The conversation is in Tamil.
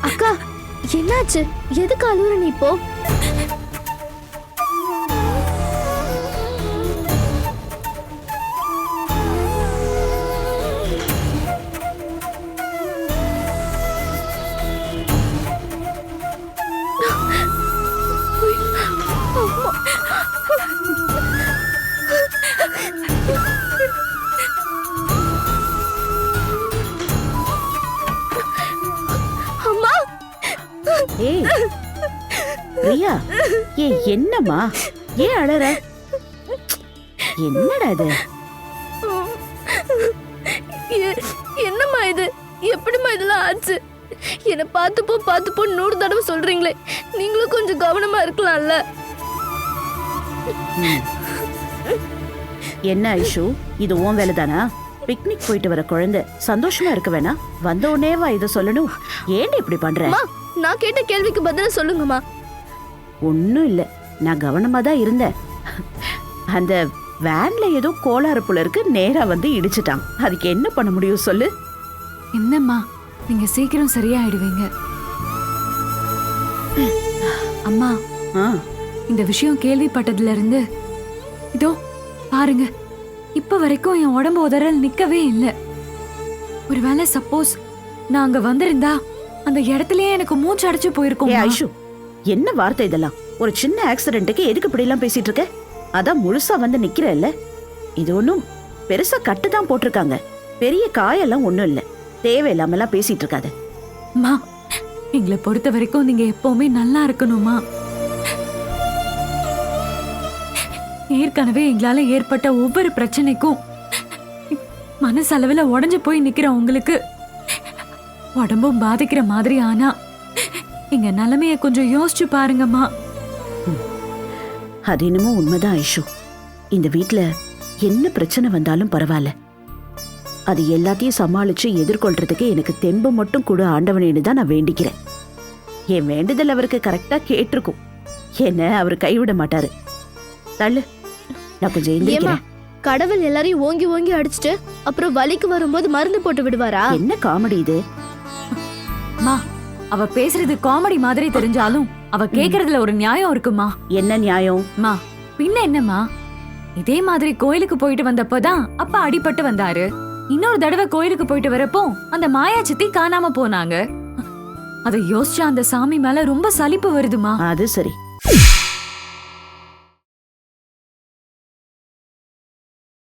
அக்கா என்னாச்சு? எதுக்கு அழுகுற நீ இப்போ? ஏய் பிரியா ஏய் என்னம்மா? ஏன் அழற என்னடா இது? என்னம்மா இது? எப்படிம்மா இதெல்லாம் ஆச்சு? என்னை பார்த்துப்போ பார்த்துப்போ நூறு தடவை சொல்றீங்களே. நீங்களும் கொஞ்சம் கவனமா இருக்கலாம்ல. என்ன ஐஷு? இது உன் வேலை தானா பிக்னிக் போயிட்டு வர குழந்தை சந்தோஷமா இருக்க வேணா வந்த உடனேவா இதை சொல்லணும்? ஏன்டி இப்படி பண்ற? நான் கேட்ட கேள்விக்கு பதில சொல்லுங்கம்மா. ஒன்னும் இல்ல. நான் கவனமா தான் இருந்தேன். அந்த வேன்ல ஏதோ கோளாறு போல இருக்கு நேரா வந்து இடிச்சிட்டான். அதுக்கு என்ன பண்ண முடியும் சொல்லு? என்னம்மா? நீங்க சீக்கிரம் சரியாயிடுவீங்க. அம்மா ஆ, இந்த விஷயம் கேள்விப்பட்டதுல இருந்து இதோ பாருங்க. இப்ப வரைக்கும் என் உடம்பு உதறல் நிக்கவே இல்ல. ஒருவேளை சப்போஸ் நான் அங்க வந்திருந்தா அந்த இடத்துலயே எனக்கு மூச்சு அடைச்சு ஏ போயிருக்கும் ஐஷு என்ன வார்த்தை இதெல்லாம்? ஒரு சின்ன ஆக்சிடென்ட்டுக்கு எதுக்கு இப்படி எல்லாம் பேசிட்டு இருக்க? அதான் முழுசா வந்து நிக்கிறல்ல. இது ஒண்ணும் பெருசா கட்டு தான் போட்டிருக்காங்க. பெரிய காயெல்லாம் ஒண்ணும் இல்ல. தேவையில்லாம எல்லாம் பேசிட்டு இருக்காத. அம்மா எங்களை பொறுத்த வரைக்கும் நீங்க எப்பவுமே நல்லா இருக்கணுமா ஏற்கனவே எங்களால ஏற்பட்ட ஒவ்வொரு பிரச்சனைக்கும் மனசளவுல உடைஞ்சு போய் நிக்கிற உங்களுக்கு உடம்பும் பாதிக்கிற மாதிரி ஆனா எங்க நிலைமைய கொஞ்சம் யோசிச்சு பாருங்கம்மா. அது என்னமோ உண்மைதான் ஐஷு. இந்த வீட்ல என்ன பிரச்சனை வந்தாலும் பரவாயில்ல. அது எல்லாத்தையும் சமாளிச்சு எதிர்கொள்றதுக்கு எனக்கு தெம்பு மட்டும் கூட ஆண்டவனேன்னு தான் நான் வேண்டிக்கிறேன். என் வேண்டுதல் அவருக்கு கரெக்டா கேட்டிருக்கும். என்ன அவர் கைவிட மாட்டாரு. தள்ளு. நான் கொஞ்சம் எந்திரிக்கிறேன். கடவுள் எல்லாரையும் ஓங்கி ஓங்கி அடிச்சிட்டு அப்புறம் வலிக்கு வரும்போது மருந்து போட்டு விடுவாரா? என்ன காமெடி இது? அம்மா அவ பேசுறது காமெடி மாதிரி தெரிஞ்சாலும் அவ கேக்குறதுல ஒரு நியாயம் இருக்குமா? என்ன நியாயம்? மா பின்ன என்னம்மா? இதே மாதிரி கோயிலுக்கு போயிட்டு வந்தப்பதான் அப்பா அடிபட்டு வந்தாரு. இன்னொரு தடவை கோயிலுக்கு போயிட்டு வரப்போ அந்த மாயா சித்தி காணாம போனாங்க. அதை யோசிச்சா அந்த சாமி மேல ரொம்ப சலிப்பு வருதுமா? அது சரி.